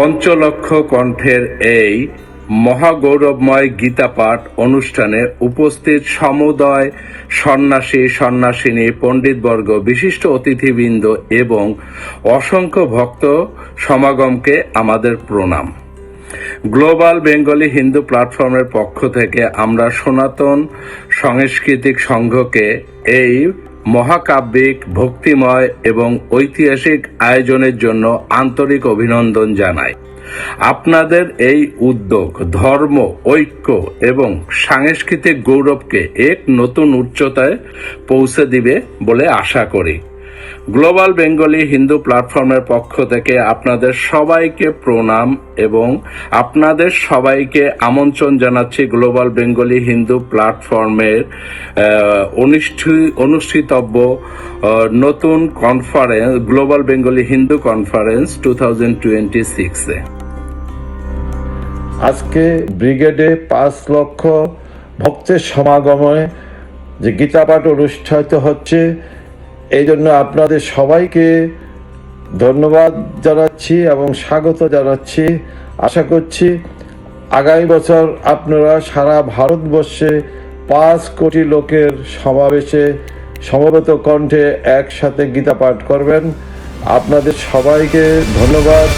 পঞ্চলক্ষ কণ্ঠের এই মহাগৌরবময় গীতা পাঠ অনুষ্ঠানে উপস্থিত সমুদয় সন্ন্যাসী, সন্ন্যাসিনী, পণ্ডিতবর্গ, বিশিষ্ট অতিথিবৃন্দ এবং অসংখ্য ভক্ত সমাগমকে আমাদের প্রণাম। গ্লোবাল বেঙ্গলি হিন্দু প্ল্যাটফর্মের পক্ষ থেকে আমরা সনাতন সাংস্কৃতিক সংঘকে এই মহাকাব্যিক, ভক্তিময় এবং ঐতিহাসিক আয়োজনের জন্য আন্তরিক অভিনন্দন জানাই। আপনাদের এই উদ্যোগ, ধর্ম, ঐক্য এবং সাংস্কৃতিক গৌরবকে এক নতুন উচ্চতায় পৌঁছে দিবে বলে আশা করি। গ্লোবাল বেঙ্গলি হিন্দু প্ল্যাটফর্মের পক্ষ থেকে আপনাদের সবাইকে প্রণাম এবং আপনাদের সবাইকে আমন্ত্রণ জানাচ্ছি গ্লোবাল বেঙ্গলি হিন্দু প্ল্যাটফর্মের অনুষ্ঠিতব্য নতুন conference global Bengali Hindu conference two thousand twenty সিক্সে আজকে ব্রিগেডে পাঁচ লক্ষ ভক্তের সমাগমে যে গীতাপাঠ অনুষ্ঠিত হচ্ছে এই জন্য আপনাদের সবাইকে ধন্যবাদ জানাচ্ছি এবং স্বাগত জানাচ্ছি। আশা করছি আগামী বছর আপনারা সারা ভারতবর্ষে পাঁচ কোটি লোকের সমাবেশে সমবেত কণ্ঠে একসাথে গীতা পাঠ করবেন। আপনাদের সবাইকে ধন্যবাদ।